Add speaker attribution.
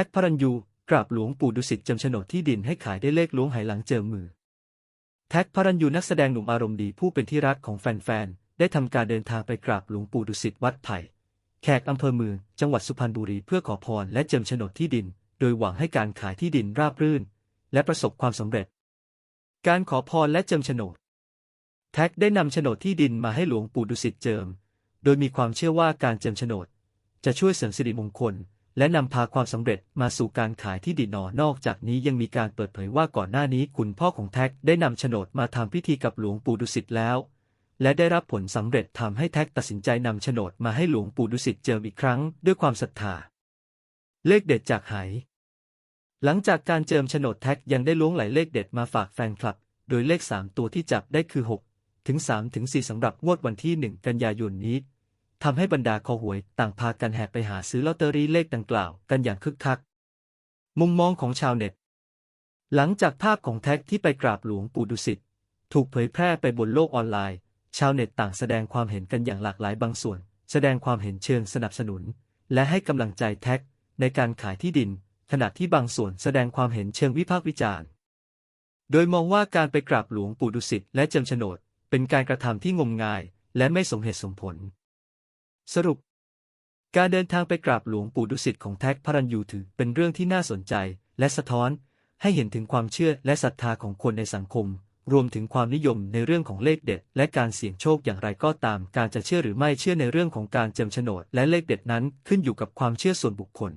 Speaker 1: ท็กพระรัญยูกราบหลวงปู่ดุสิตจำโฉนดที่ดินให้ขายได้เลขล้วงไหหลังเจอมือ แท็กพระรัญยูนักแสดงหนุ่มอารมณ์ดีผู้เป็นที่รักของแฟนๆ ได้ทำการเดินทางไปกราบหลวงปู่ดุสิตวัดไผ่แขกอำเภอเมืองจังหวัดสุพรรณบุรีเพื่อขอพรและเจิมโฉนดที่ดิน โดยหวังให้การขายที่ดินราบรื่น และประสบความสำเร็จ การขอพรและเจิมโฉนด แท็กได้นำโฉนดที่ดินมาให้หลวงปู่ดุสิตเจิม โดยมีความเชื่อว่าการเจิมโฉนด จะช่วยเสริมสิริมงคล และนำพาความสำเร็จมาสู่การขายที่ดินนอนอกจากนี้ยังมีการเปิดเผยว่าก่อนหน้านี้คุณพ่อของแท็กได้นำโฉนดมาทำพิธีกับหลวงปู่ดุสิตแล้ว และได้รับผลสำเร็จทำให้แท็กตัดสินใจนำโฉนดมาให้หลวงปู่ดุสิตเจิมอีกครั้งด้วยความศรัทธา เลขเด็ดจากไหหลังจากการเจิมโฉนดแท็กยังได้ล้วงไหลเลขเด็ดมาฝากแฟนคลับ โดยเลข 3 ตัวที่จับได้คือ 6 ถึง 3 ถึง 4สำหรับงวดวันที่ 1 กันยายนนี้ ทำให้บรรดาคอหวยต่างพากันแห่ไปหาซื้อลอตเตอรี่เลขดังกล่าวกันอย่างคึกคัก มุมมองของชาวเน็ต หลังจากภาพของแท็กที่ไปกราบหลวงปู่ดุสิตถูกเผยแพร่ไปบนโลกออนไลน์ ชาวเน็ตต่างแสดงความเห็นกันอย่างหลากหลายบางส่วน แสดงความเห็นเชิงสนับสนุน และให้กำลังใจแท็กในการขายที่ดิน ขณะที่บางส่วนแสดงความเห็นเชิงวิพากษ์วิจารณ์ โดยมองว่าการไปกราบหลวงปู่ดุสิตและเจิมโฉนดเป็นการกระทำที่งมงาย และไม่สมเหตุสมผล สรุป การเดินทางไปกราบหลวงปู่ดุสิตของแท็กพระรัญยูถือเป็นเรื่องที่น่าสนใจ และสะท้อน ให้เห็นถึงความเชื่อและศรัทธาของคนในสังคม รวมถึงความนิยมในเรื่องของเลขเด็ด และการเสี่ยงโชคอย่างไรก็ตาม การจะเชื่อหรือไม่เชื่อในเรื่องของการเจิมโฉนดและเลขเด็ดนั้นขึ้นอยู่กับความเชื่อส่วนบุคคล